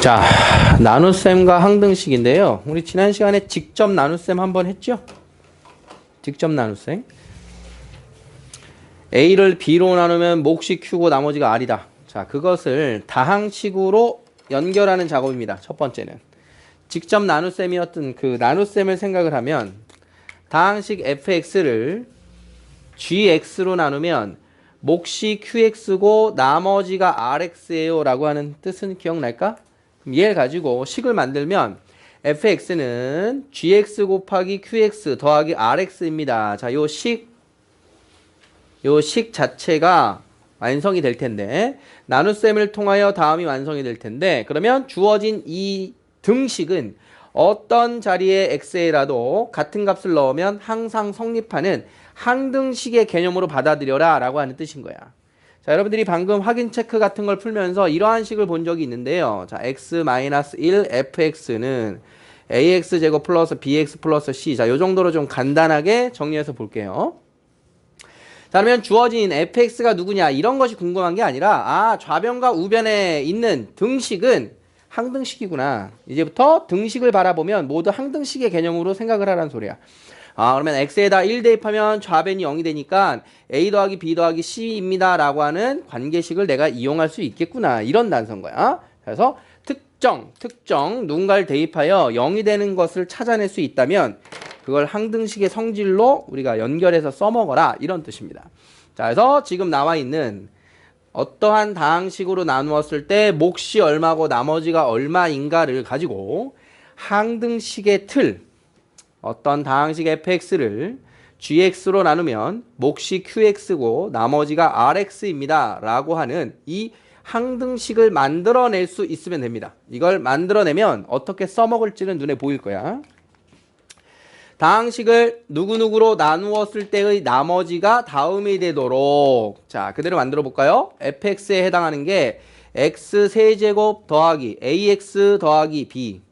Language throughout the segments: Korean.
자, 나눗셈과 항등식인데요. 우리 지난 시간에 직접 나눗셈 한번 했죠? 직접 나눗셈. A를 B로 나누면 몫이 Q고 나머지가 R이다. 자, 그것을 다항식으로 연결하는 작업입니다. 첫 번째는. 직접 나눗셈이었던 그 나눗셈을 생각을 하면 다항식 fx를 gx로 나누면 몫이 qx고 나머지가 rx예요 라고 하는 뜻은 기억날까? 얘를 가지고 식을 만들면 fx는 gx 곱하기 qx 더하기 rx입니다. 자, 요 식, 요 식 자체가 완성이 될 텐데 나눗셈을 통하여 다음이 완성이 될 텐데 그러면 주어진 이 등식은 어떤 자리에 x에라도 같은 값을 넣으면 항상 성립하는 항등식의 개념으로 받아들여라 라고 하는 뜻인 거야. 자, 여러분들이 방금 확인 체크 같은 걸 풀면서 이러한 식을 본 적이 있는데요. 자, x-1 fx는 ax 제곱 플러스 bx 플러스 c. 자, 요 정도로 좀 간단하게 정리해서 볼게요. 자, 그러면 주어진 fx가 누구냐 이런 것이 궁금한 게 아니라 아, 좌변과 우변에 있는 등식은 항등식이구나. 이제부터 등식을 바라보면 모두 항등식의 개념으로 생각을 하라는 소리야. 아, 그러면 x에다 1 대입하면 좌변이 0이 되니까 a 더하기 b 더하기 c입니다. 라고 하는 관계식을 내가 이용할 수 있겠구나. 이런 단서인 거야. 그래서 특정, 특정, 누군가를 대입하여 0이 되는 것을 찾아낼 수 있다면 그걸 항등식의 성질로 우리가 연결해서 써먹어라. 이런 뜻입니다. 자, 그래서 지금 나와 있는 어떠한 다항식으로 나누었을 때 몫이 얼마고 나머지가 얼마인가를 가지고 항등식의 틀, 어떤 다항식 fx를 gx로 나누면 몫이 qx고 나머지가 rx입니다. 라고 하는 이 항등식을 만들어낼 수 있으면 됩니다. 이걸 만들어내면 어떻게 써먹을지는 눈에 보일 거야. 다항식을 누구누구로 나누었을 때의 나머지가 다음이 되도록 자 그대로 만들어 볼까요? fx에 해당하는 게 x 세제곱 더하기 ax 더하기 b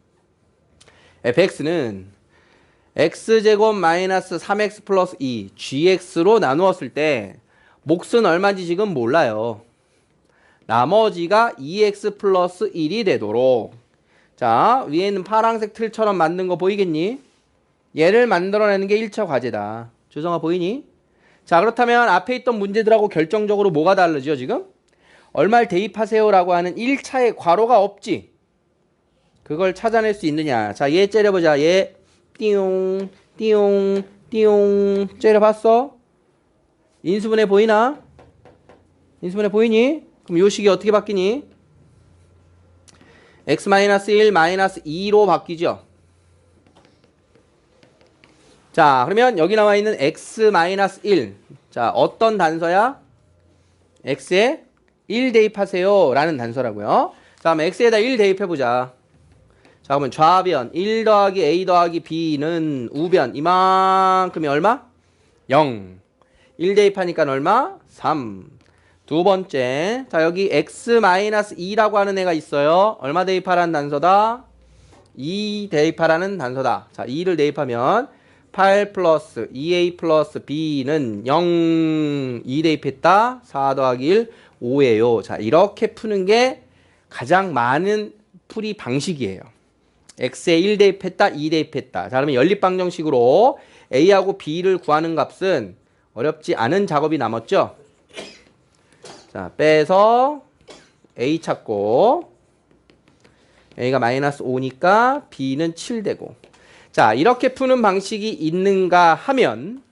fx는 x제곱 마이너스 3x 플러스 2 gx로 나누었을 때 몫은 얼마인지 지금 몰라요. 나머지가 2x 플러스 1이 되도록 자 위에 있는 파란색 틀처럼 만든 거 보이겠니? 얘를 만들어내는 게 1차 과제다. 조성아 보이니? 자 그렇다면 앞에 있던 문제들하고 결정적으로 뭐가 다르죠 지금? 얼마를 대입하세요 라고 하는 1차의 괄호가 없지. 그걸 찾아낼 수 있느냐. 자 얘 째려보자. 얘 띠용 띠용 띠용 째려봤어? 인수분해 보이나? 인수분해 보이니? 그럼 요 식이 어떻게 바뀌니? x-1 마이너스 2로 바뀌죠. 자, 그러면 여기 나와 있는 x-1. 자, 어떤 단서야? x에 1 대입하세요. 라는 단서라고요. 자, 그럼 x에다 1 대입해 보자. 자, 그러면 좌변 1 더하기 a 더하기 b는 우변 이만큼이 얼마? 0. 1 대입하니까 얼마? 3. 두 번째. 자, 여기 x-2라고 하는 애가 있어요. 얼마 대입하라는 단서다? 2 대입하라는 단서다. 자, 2를 대입하면 8 플러스 2a 플러스 b는 0, 2 대입했다. 4 더하기 1, 5예요. 자, 이렇게 푸는 게 가장 많은 풀이 방식이에요. X에 1 대입했다, 2 대입했다. 자, 그러면 연립방정식으로 a하고 b를 구하는 값은 어렵지 않은 작업이 남았죠? 자, 빼서 a 찾고 a가 마이너스 5니까 b는 7 되고 자, 이렇게 푸는 방식이 있는가 하면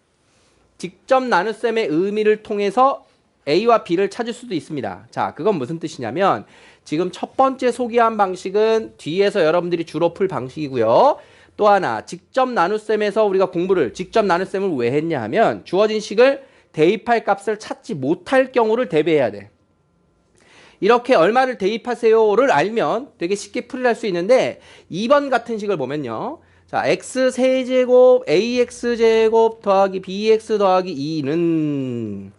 직접 나눗셈의 의미를 통해서 A와 B를 찾을 수도 있습니다. 자, 그건 무슨 뜻이냐면 지금 첫 번째 소개한 방식은 뒤에서 여러분들이 주로 풀 방식이고요. 또 하나, 직접 나눗셈에서 우리가 공부를 직접 나눗셈을 왜 했냐 하면 주어진 식을 대입할 값을 찾지 못할 경우를 대비해야 돼. 이렇게 얼마를 대입하세요를 알면 되게 쉽게 풀이할 수 있는데 2번 같은 식을 보면요. 자, x 세제곱 ax 제곱 더하기 bx 더하기 2는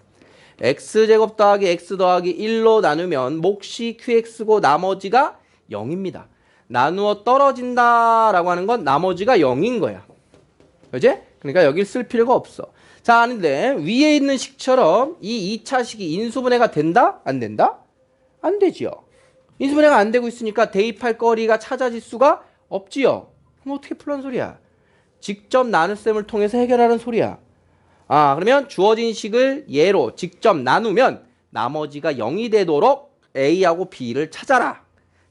x 제곱 더하기 x 더하기 1로 나누면 몫이 qx고 나머지가 0입니다. 나누어 떨어진다 라고 하는 건 나머지가 0인 거야. 그지? 그러니까 여길 쓸 필요가 없어. 자, 아는데 위에 있는 식처럼 이 2차 식이 인수분해가 된다? 안 된다? 안 되지요. 인수분해가 안 되고 있으니까 대입할 거리가 찾아질 수가 없지요. 그럼 어떻게 풀란 소리야? 직접 나눗셈을 통해서 해결하는 소리야. 아, 그러면 주어진 식을 예로 직접 나누면 나머지가 0이 되도록 A하고 B를 찾아라.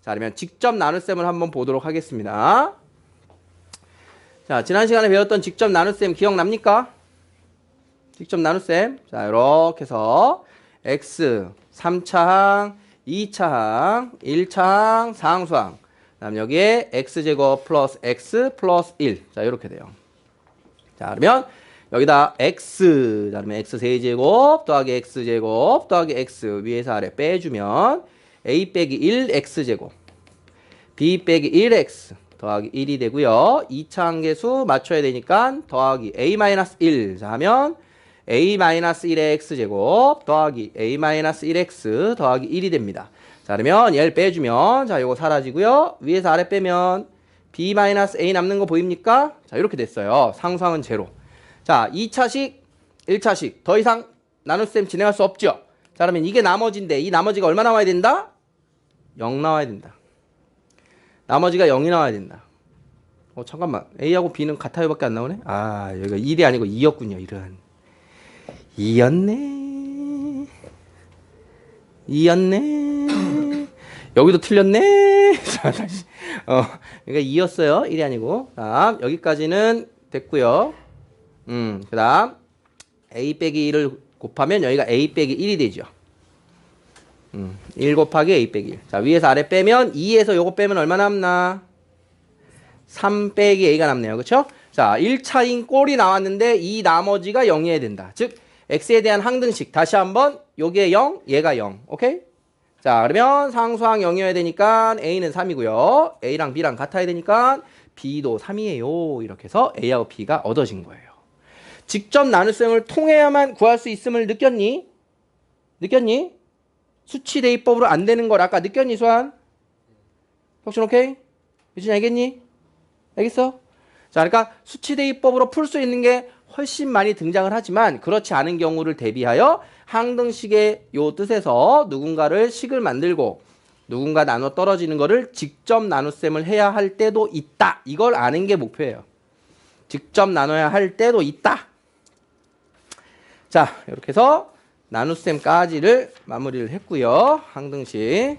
자, 그러면 직접 나눗셈을 한번 보도록 하겠습니다. 자, 지난 시간에 배웠던 직접 나눗셈 기억납니까? 직접 나눗셈. 자, 이렇게 해서 x 3차항, 2차항, 1차항, 상수항. 그다음 여기에 x제곱 플러스 x 플러스 1. 자, 이렇게 돼요. 자, 그러면 여기다 x, 자, 그러면 x 세제곱 더하기 x 제곱 더하기 x 위에서 아래 빼주면 a 빼기 1 x 제곱 b 빼기 1x 더하기 1이 되고요. 2차 한계수 맞춰야 되니까 더하기 a 마이너스 1. 자, 하면 a 마이너스 1의 x 제곱 더하기 a 마이너스 1x 더하기 1이 됩니다. 자, 그러면 얘를 빼주면 자, 요거 사라지고요. 위에서 아래 빼면 b 마이너스 a 남는 거 보입니까? 자, 이렇게 됐어요. 상수항은 제로. 자, 2차식, 1차식 더 이상 나눗셈 진행할 수 없죠. 자, 그러면 이게 나머지인데 이 나머지가 얼마 나와야 된다? 0 나와야 된다. 나머지가 0이 나와야 된다. 어, 잠깐만. A하고 B는 같아요밖에 안 나오네? 아, 여기가 1이 아니고 2였군요, 이런. 2였네. 2였네. 여기도 틀렸네. 자, 다시. 어, 그러니까 2였어요. 1이 아니고. 자, 여기까지는 됐고요. 음, 그 다음. A 빼기 1을 곱하면 여기가 A 빼기 1이 되죠. 음, 1 곱하기 A 빼기 1. 자, 위에서 아래 빼면 2에서 요거 빼면 얼마 남나? 3 빼기 A가 남네요. 그쵸? 자, 1차인 꼴이 나왔는데 이 나머지가 0이어야 된다. 즉, X에 대한 항등식. 다시 한번 요게 0, 얘가 0. 오케이? 자, 그러면 상수항 0이어야 되니까 A는 3이고요. A랑 B랑 같아야 되니까 B도 3이에요. 이렇게 해서 A하고 B가 얻어진 거예요. 직접 나눗셈을 통해야만 구할 수 있음을 느꼈니? 느꼈니? 수치 대입법으로 안 되는 걸 아까 느꼈니, 수환? 혁신 오케이? 유진 알겠니? 알겠어? 자, 그러니까 수치 대입법으로 풀 수 있는 게 훨씬 많이 등장을 하지만 그렇지 않은 경우를 대비하여 항등식의 요 뜻에서 누군가를 식을 만들고 누군가 나눠 떨어지는 거를 직접 나눗셈을 해야 할 때도 있다. 이걸 아는 게 목표예요. 직접 나눠야 할 때도 있다. 자, 이렇게 해서 나눗셈까지를 마무리를 했고요. 항등식.